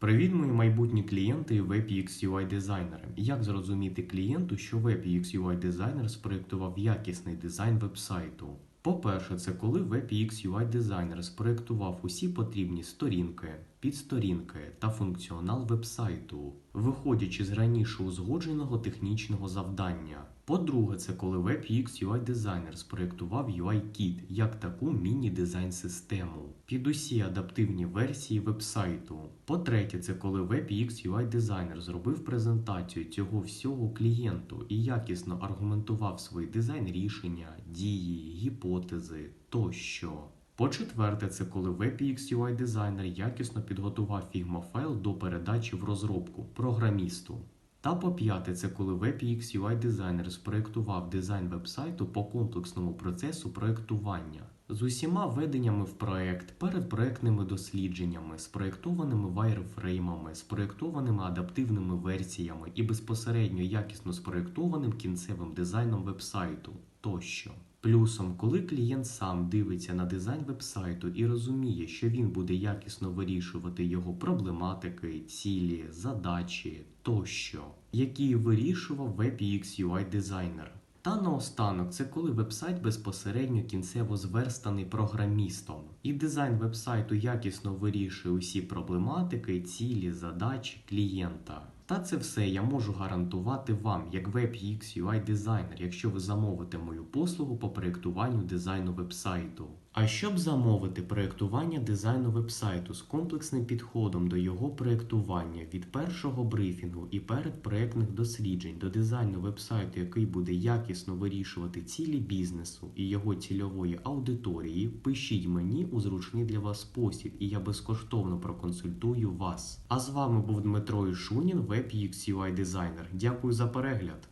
Привіт, мої майбутні клієнти і WebUX UI дизайнери. Як зрозуміти клієнту, що WebUX UI дизайнер спроєктував якісний дизайн вебсайту? По-перше, це коли WebUX UI дизайнер спроєктував усі потрібні сторінки, підсторінки та функціонал вебсайту, виходячи з раніше узгодженого технічного завдання. По-друге, це коли WebUX UI дизайнер спроєктував UI-кіт як таку міні-дизайн систему під усі адаптивні версії вебсайту. По-третє, це коли WebUX UI дизайнер зробив презентацію цього всього клієнту і якісно аргументував свої дизайн рішення, дії, гіпотези тощо. По-четверте, це коли WebUX UI дизайнер якісно підготував Figma файл до передачі в розробку програмісту. Та по п'яте, це коли WebUX UI дизайнер спроєктував дизайн вебсайту по комплексному процесу проєктування з усіма введеннями в проект, передпроектними дослідженнями, спроєктованими вайрфреймами, спроєктованими адаптивними версіями і безпосередньо якісно спроєктованим кінцевим дизайном вебсайту тощо. Плюсом, коли клієнт сам дивиться на дизайн вебсайту і розуміє, що він буде якісно вирішувати його проблематики, цілі, задачі тощо, які вирішував WebUX UI дизайнер. Та наостанок, це коли вебсайт безпосередньо кінцево зверстаний програмістом, і дизайн вебсайту якісно вирішує усі проблематики, цілі, задачі клієнта. Та це все я можу гарантувати вам, як WebUX UI дизайнер, якщо ви замовите мою послугу по проєктуванню дизайну вебсайту. А щоб замовити проєктування дизайну вебсайту з комплексним підходом до його проєктування від першого брифінгу і передпроєктних досліджень до дизайну вебсайту, який буде якісно вирішувати цілі бізнесу і його цільової аудиторії, пишіть мені у зручний для вас спосіб, і я безкоштовно проконсультую вас. А з вами був Дмитро Ішунін, WebUX UI дизайнер. Дякую за перегляд.